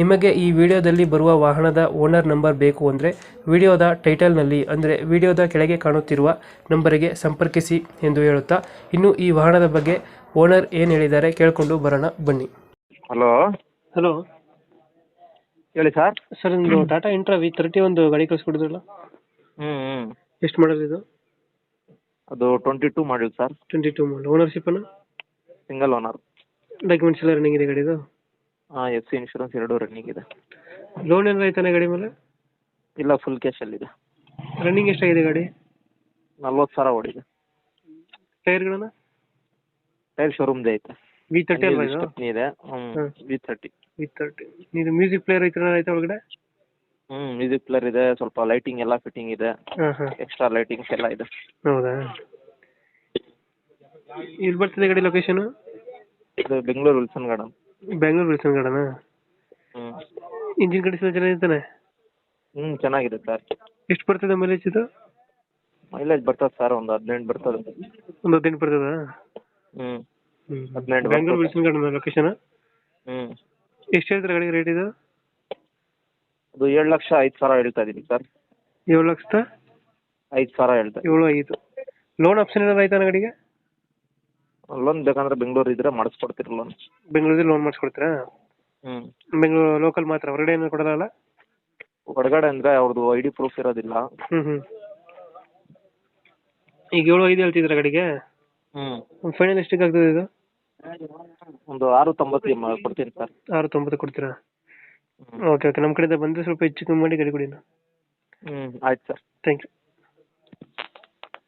ನಿಮಗೆ ಈ ವಿಡಿಯೋದಲ್ಲಿ ಬರುವ ವಾಹನದ ಓನರ್ ನಂಬರ್ ಬೇಕು ಅಂದರೆ ವಿಡಿಯೋದ ಟೈಟಲ್ನಲ್ಲಿ ಅಂದರೆ ವಿಡಿಯೋದ ಕೆಳಗೆ ಕಾಣುತ್ತಿರುವ ನಂಬರಿಗೆ ಸಂಪರ್ಕಿಸಿ ಎಂದು ಹೇಳುತ್ತಾ ಇನ್ನು ಈ ವಾಹನದ ಬಗ್ಗೆ ಓನರ್ ಏನು ಹೇಳಿದ್ದಾರೆ ಕೇಳಿಕೊಂಡು ಬರೋಣ ಬನ್ನಿ. ಹಲೋ. ಹಲೋ. ಹೇಳಿ ಸರ್. ಸರ್ ನಿಮ್ಮದು ಟಾಟಾ ಇಂಟ್ರಾ ವಿ ತರ್ಟಿ ಒಂದು ಗಾಡಿ ಕಳಿಸ್ಕೊಡಿದ್ರಲ್ಲ? ಹ್ಞೂ ಹ್ಞೂ ಎಷ್ಟು ಮಾಡಲ್ ಇದು? ಅದು twenty two model sir. Twenty two model ownership ಅನ್ನು? ಸಿಂಗಲ್ ಓನರ್ ಡಾಕ್ಯುಮೆಂಟ್ಸ್ ಎಲ್ಲ ರನ್ನಿಂಗ್ ಇದೆ ಗಾಡಿದು? ಹಾಂ ಎಫ್ ಸಿ ಇನ್ಶೂರೆನ್ಸ್ ಎರಡು ರನ್ನಿಂಗ್ ಇದೆ. ಲೋನ್ ಏನಾರ ಐತಾನೆ ಗಾಡಿ ಮೇಲೆ? ಇಲ್ಲ ಫುಲ್ ಕ್ಯಾಶ್ ಅಲ್ಲಿ ಇದೆ. ರನ್ನಿಂಗ್ ಎಷ್ಟಾಗಿದೆ ಗಾಡಿ? ನಲ್ವತ್ತು ಸಾವಿರ ಓಡಿದೆ. ಟೈರ್ಗಳನ್ನ? ಟೈರ್ ಶೋರೂಮ್ದೇ ಐತೆ. ವಿ ತರ್ಟಿ ಅಲ್ವಾ ಇದು? ಇದೆ. ವಿ ತರ್ಟಿ ವಿ ತರ್ಟಿ ಇದು ಮ್ಯೂಸಿಕ್ ಪ್ಲೇಯರ್ ಐತೆ ಐತೆ ಒಳಗಡೆ? ಹ್ಞೂ ಮ್ಯೂಸಿಕ್ ಪ್ಲೇಯರ್ ಇದೆ ಸ್ವಲ್ಪ ಲೈಟಿಂಗ್ ಎಲ್ಲ ಫಿಟ್ಟಿಂಗ್ ಇದೆ. ಎಕ್ಸ್ಟ್ರಾ ಲೈಟಿಂಗ್ಸ್ ಎಲ್ಲ ಇದೆ. ಹೌದಾ? ಇಲ್ಲಿ ಬರ್ತದೆ ಗಾಡಿ ಲೊಕೇಶನ್ ಇದು Bengaluru Wilson Garden Bengaluru Wilson Garden? ಹ್ಞೂ ಇಂಜಿನ್ ಕಂಡೀಷನ್ ಚೆನ್ನಾಗಿರ್ತಾನೆ ಹ್ಞೂ ಚೆನ್ನಾಗಿದೆ ಸರ್. ಎಷ್ಟು ಬರ್ತದೆ ಮೈಲೇಜ್ ಇದು? ಮೈಲೇಜ್ ಬರ್ತದೆ ಸರ್ ಒಂದು ಹದಿನೆಂಟು ಬರ್ತದೆ. ಒಂದು ಹದಿನೆಂಟು ಬರ್ತದ? ಹ್ಞೂ ಹದಿನೆಂಟು ಬೆಂಗಳೂರು. ವಿಲ್ಸನ್ ಗಾರ್ಡನ್ ಲೊಕೇಶನ್ ಹ್ಞೂ ಎಷ್ಟು ಹೇಳ್ತಾರೆ ಗಾಡಿ ರೇಟ್ ಇದು? ಅದು ಏಳು ಲಕ್ಷ ಐದು ಸಾವಿರ ಹೇಳ್ತಾ ಇದ್ದೀನಿ ಸರ್. ಏಳು ಲಕ್ಷದ? ಐದು ಸಾವಿರ ಹೇಳ್ತಾ ಏಳು ಐದು. ಲೋನ್ ಆಪ್ಷನ್ ಏನಾದ್ರು ಆಯ್ತಾ ಗಾಡಿಗೆ? ಲೋನ್ ಬೇಕಂದ್ರೆ ಬೆಂಗಳೂರು ಇದ್ರೆ ಮಾಡಿಸ್ಕೊಡ್ತೀರಿ ಲೋನ್ ಬೆಂಗಳೂರಲ್ಲಿ ಲೋನ್ ಮಾಡಿಸ್ಕೊಡ್ತೀರಾ? ಹ್ಮ್. ಬೆಂಗಳೂರು ಲೋಕಲ್ ಮಾತ್ರ ಹೊರಗಡೆ ಏನು ಕೊಡಲ್ಲ ಹೊರಗಡೆ ಅಂದ್ರೆ ಅವ್ರದ್ದು ಐ ಡಿ ಪ್ರೂಫ್ ಇರೋದಿಲ್ಲ. ಹ್ಞೂ ಹ್ಞೂ ಈಗ ಏಳು ಐದು ಹೇಳ್ತಿದ್ರ ಗಾಡಿಗೆ? ಹ್ಮ್. ಫೈನಲ್ ಎಷ್ಟಿಗೆ ಆಗ್ತದೆ ಇದು? ಒಂದು ಆರು ತೊಂಬತ್ತು ಕೊಡ್ತೀನಿ ಸರ್. ಆರು ತೊಂಬತ್ತು ಕೊಡ್ತೀರಾ? ಓಕೆ ಓಕೆ ನಮ್ಮ ಕಡೆಯಿಂದ ಬಂದು ಸ್ವಲ್ಪ ಹೆಚ್ಚು ಕಮ್ಮಿ ಮಾಡಿ ಗಾಡಿ ಕೊಡಿ ಹ್ಮ್ ಆಯ್ತು ಸರ್. Thank you